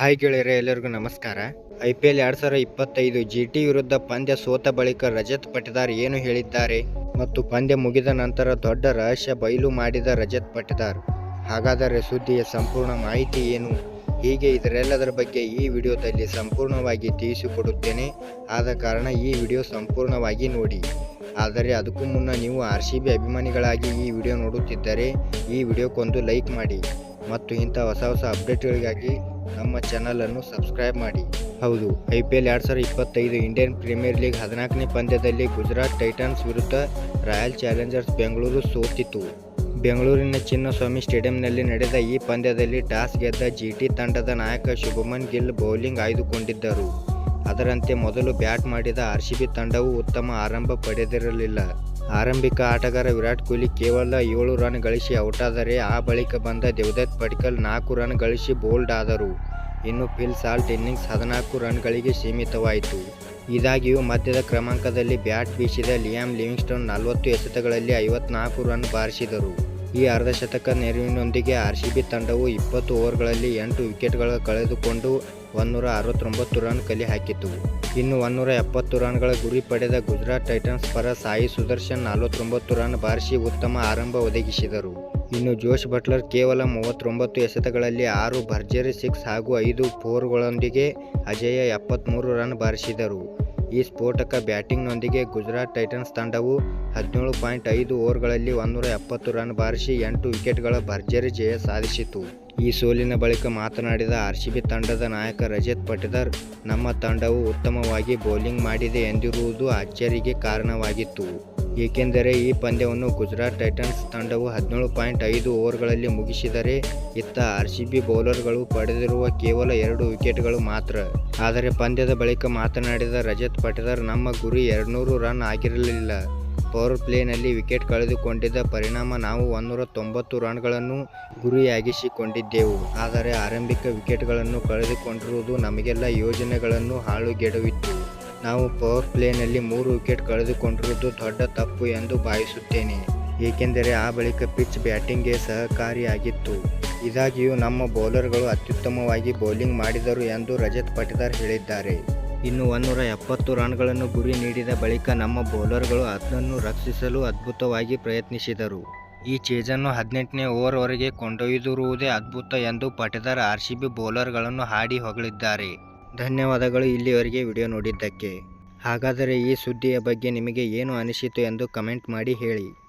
Hi ಗೆಳೆಯರೆ, ಎಲ್ಲರಿಗೂ ನಮಸ್ಕಾರ. ಐ ಪಿ ಎಲ್ ಎರಡು ಸಾವಿರ ಇಪ್ಪತ್ತೈದು ಜಿ ಟಿ ವಿರುದ್ಧ ಪಂದ್ಯ ಸೋತ ಬಳಿಕ ರಜತ್ ಪಟದಾರ್ ಏನು ಹೇಳಿದ್ದಾರೆ ಮತ್ತು ಪಂದ್ಯ ಮುಗಿದ ನಂತರ ದೊಡ್ಡ ರಹಸ್ಯ ಬಯಲು ಮಾಡಿದ ರಜತ್ ಪಟದಾರ್ ಹಾಗಾದರೆ ಸುದ್ದಿಯ ಸಂಪೂರ್ಣ ಮಾಹಿತಿ ಏನು? ಹೀಗೆ ಇದರೆಲ್ಲದರ ಬಗ್ಗೆ ಈ ವಿಡಿಯೋದಲ್ಲಿ ಸಂಪೂರ್ಣವಾಗಿ ತಿಳಿಸಿಕೊಡುತ್ತೇನೆ. ಆದ ಕಾರಣ ಈ ವಿಡಿಯೋ ಸಂಪೂರ್ಣವಾಗಿ ನೋಡಿ. ಆದರೆ ಅದಕ್ಕೂ ಮುನ್ನ ನೀವು ಆರ್ ಸಿ ಬಿ ಅಭಿಮಾನಿಗಳಾಗಿ ಈ ವಿಡಿಯೋ ನೋಡುತ್ತಿದ್ದರೆ ಈ ವಿಡಿಯೋಕ್ಕೊಂದು ಲೈಕ್ ಮಾಡಿ ಮತ್ತು ಇಂಥ ಹೊಸ ಹೊಸ ಅಪ್ಡೇಟ್ಗಳಿಗಾಗಿ ನಮ್ಮ ಚಾನಲನ್ನು ಸಬ್ಸ್ಕ್ರೈಬ್ ಮಾಡಿ. ಹೌದು, ಐ ಪಿ ಎಲ್ ಎರಡು ಸಾವಿರದ ಇಪ್ಪತ್ತೈದು ಇಂಡಿಯನ್ ಪ್ರೀಮಿಯರ್ ಲೀಗ್ ಹದಿನಾಲ್ಕನೇ ಪಂದ್ಯದಲ್ಲಿ ಗುಜರಾತ್ ಟೈಟನ್ಸ್ ವಿರುದ್ಧ ರಾಯಲ್ ಚಾಲೆಂಜರ್ಸ್ ಬೆಂಗಳೂರು ಸೋತಿತ್ತು ಬೆಂಗಳೂರಿನ ಚಿನ್ನಸ್ವಾಮಿ ಸ್ಟೇಡಿಯಂನಲ್ಲಿ ನಡೆದ ಈ ಪಂದ್ಯದಲ್ಲಿ ಟಾಸ್ ಗೆದ್ದ ಜಿಟಿ ತಂಡದ ನಾಯಕ ಶುಭಮನ್ ಗಿಲ್ ಬೌಲಿಂಗ್ ಆಯ್ದುಕೊಂಡಿದ್ದರು. ಅದರಂತೆ ಮೊದಲು ಬ್ಯಾಟ್ ಮಾಡಿದ ಆರ್ ಸಿ ಬಿ ತಂಡವು ಉತ್ತಮ ಆರಂಭ ಪಡೆದಿರಲಿಲ್ಲ. ಆರಂಭಿಕ ಆಟಗಾರ ವಿರಾಟ್ ಕೊಹ್ಲಿ ಕೇವಲ ಏಳು ರನ್ ಗಳಿಸಿ ಔಟಾದರೆ ಆ ಬಳಿಕ ಬಂದ ದೇವದತ್ ಪಡಿಕಲ್ ನಾಲ್ಕು ರನ್ ಗಳಿಸಿ ಬೋಲ್ಡ್ ಆದರು. ಇನ್ನು ಫಿಲ್ ಸಾಲ್ಟ್ ಇನ್ನಿಂಗ್ಸ್ ಹದಿನಾಲ್ಕು ರನ್ಗಳಿಗೆ ಸೀಮಿತವಾಯಿತು. ಇದಾಗಿಯೂ ಮಧ್ಯದ ಕ್ರಮಾಂಕದಲ್ಲಿ ಬ್ಯಾಟ್ ಬೀಸಿದ ಲಿಯಾಮ್ ಲಿವಿಂಗ್ಸ್ಟೋನ್ ನಲವತ್ತು ಎಸೆತಗಳಲ್ಲಿ ಐವತ್ನಾಲ್ಕು ರನ್ ಬಾರಿಸಿದರು. ಈ ಅರ್ಧಶತಕ ನೆರವಿನೊಂದಿಗೆ ಆರ್ ಸಿ ಬಿ ತಂಡವು ಇಪ್ಪತ್ತು ಓವರ್ಗಳಲ್ಲಿ ಎಂಟು ವಿಕೆಟ್ಗಳ ಕಳೆದುಕೊಂಡು ಒಂದೂರ ಅರವತ್ತೊಂಬತ್ತು ರನ್ ಕಲೆ ಹಾಕಿತ್ತು ಇನ್ನು ಒಂದೂರ ಎಪ್ಪತ್ತು ರನ್ಗಳ ಗುರಿ ಪಡೆದ ಗುಜರಾತ್ ಟೈಟನ್ಸ್ ಪರ ಸಾಯಿ ಸುದರ್ಶನ್ ನಲವತ್ತೊಂಬತ್ತು ರನ್ ಬಾರಿಸಿ ಉತ್ತಮ ಆರಂಭ ಒದಗಿಸಿದರು. ಇನ್ನು ಜೋಶ್ ಬಟ್ಲರ್ ಕೇವಲ ಮೂವತ್ತೊಂಬತ್ತು ಎಸೆತಗಳಲ್ಲಿ ಆರು, ಭರ್ಜರಿ ಸಿಕ್ಸ್ ಹಾಗೂ ಐದು ಫೋರ್ಗಳೊಂದಿಗೆ ಅಜಯ ಎಪ್ಪತ್ತ್ಮೂರು ರನ್ ಬಾರಿಸಿದರು. ಈ ಸ್ಫೋಟಕ ಬ್ಯಾಟಿಂಗ್ನೊಂದಿಗೆ ಗುಜರಾತ್ ಟೈಟನ್ಸ್ ತಂಡವು ಹದಿನೇಳು ಪಾಯಿಂಟ್ ಐದು ಓವರ್ಗಳಲ್ಲಿ ಒಂದೂರ ಎಪ್ಪತ್ತು ರನ್ ಬಾರಿಸಿ ಎಂಟು ವಿಕೆಟ್ಗಳ ಭರ್ಜರಿ ಜಯ ಸಾಧಿಸಿತು. ಈ ಸೋಲಿನ ಬಳಿಕ ಮಾತನಾಡಿದ ಆರ್ ತಂಡದ ನಾಯಕ ರಜತ್ ಪಟಿದಾರ್, ನಮ್ಮ ತಂಡವು ಉತ್ತಮವಾಗಿ ಬೌಲಿಂಗ್ ಮಾಡಿದೆ ಎಂದಿರುವುದು ಅಚ್ಚರಿಗೆ ಕಾರಣವಾಗಿತ್ತು. ಏಕೆಂದರೆ ಈ ಪಂದ್ಯವನ್ನು ಗುಜರಾತ್ ಟೈಟನ್ಸ್ ತಂಡವು ಹದಿನೇಳು ಪಾಯಿಂಟ್ ಐದು ಓವರ್ಗಳಲ್ಲಿ ಮುಗಿಸಿದರೆ ಇತ್ತ ಆರ್ ಸಿ ಬಿ ಬೌಲರ್ಗಳು ಪಡೆದಿರುವ ಕೇವಲ ಎರಡು ವಿಕೆಟ್ಗಳು ಮಾತ್ರ. ಆದರೆ ಪಂದ್ಯದ ಬಳಿಕ ಮಾತನಾಡಿದ ರಜತ್ ಪಟಿದಾರ್, ನಮ್ಮ ಗುರಿ ಎರಡುನೂರು ರನ್ ಆಗಿರಲಿಲ್ಲ. ಪವರ್ ಪ್ಲೇನಲ್ಲಿ ವಿಕೆಟ್ ಕಳೆದುಕೊಂಡಿದ್ದ ಪರಿಣಾಮ ನಾವು ಒಂದೂರ ತೊಂಬತ್ತು ರನ್ಗಳನ್ನು ಗುರಿಯಾಗಿಸಿಕೊಂಡಿದ್ದೆವು. ಆದರೆ ಆರಂಭಿಕ ವಿಕೆಟ್ಗಳನ್ನು ಕಳೆದುಕೊಂಡಿರುವುದು ನಮಗೆಲ್ಲ ಯೋಜನೆಗಳನ್ನು ಹಾಳುಗೆಡವಿತ್ತು. ನಾವು ಪವರ್ ಪ್ಲೇನಲ್ಲಿ ಮೂರು ವಿಕೆಟ್ ಕಳೆದುಕೊಂಡಿರುವುದು ದೊಡ್ಡ ತಪ್ಪು ಎಂದು ಭಾವಿಸುತ್ತೇನೆ. ಏಕೆಂದರೆ ಆ ಬಳಿಕ ಪಿಚ್ ಬ್ಯಾಟಿಂಗ್ಗೆ ಸಹಕಾರಿಯಾಗಿತ್ತು. ಇದಾಗಿಯೂ ನಮ್ಮ ಬೌಲರ್ಗಳು ಅತ್ಯುತ್ತಮವಾಗಿ ಬೌಲಿಂಗ್ ಮಾಡಿದರು ಎಂದು ರಜತ್ ಪಟಿದಾರ್ ಹೇಳಿದ್ದಾರೆ. ಇನ್ನು ಒಂದೂರ ಎಪ್ಪತ್ತು ರನ್ಗಳನ್ನು ಗುರಿ ನೀಡಿದ ಬಳಿಕ ನಮ್ಮ ಬೌಲರ್ಗಳು ಅದನ್ನು ರಕ್ಷಿಸಲು ಅದ್ಭುತವಾಗಿ ಪ್ರಯತ್ನಿಸಿದರು. ಈ ಚೇಜನ್ನು ಹದಿನೆಂಟನೇ ಓವರ್ವರೆಗೆ ಕೊಂಡೊಯ್ದಿರುವುದೇ ಅದ್ಭುತ ಎಂದು ಪಟೇದಾರ್ ಆರ್ ಸಿ ಬಿ ಬೌಲರ್ಗಳನ್ನು ಹಾಡಿ ಹೊಗಳಿದ್ದಾರೆ. ಧನ್ಯವಾದಗಳು ಇಲ್ಲಿವರೆಗೆ ವಿಡಿಯೋ ನೋಡಿದ್ದಕ್ಕೆ. ಹಾಗಾದರೆ ಈ ಸುದ್ದಿಯ ಬಗ್ಗೆ ನಿಮಗೆ ಏನು ಅನಿಸಿತು ಎಂದು ಕಮೆಂಟ್ ಮಾಡಿ ಹೇಳಿ.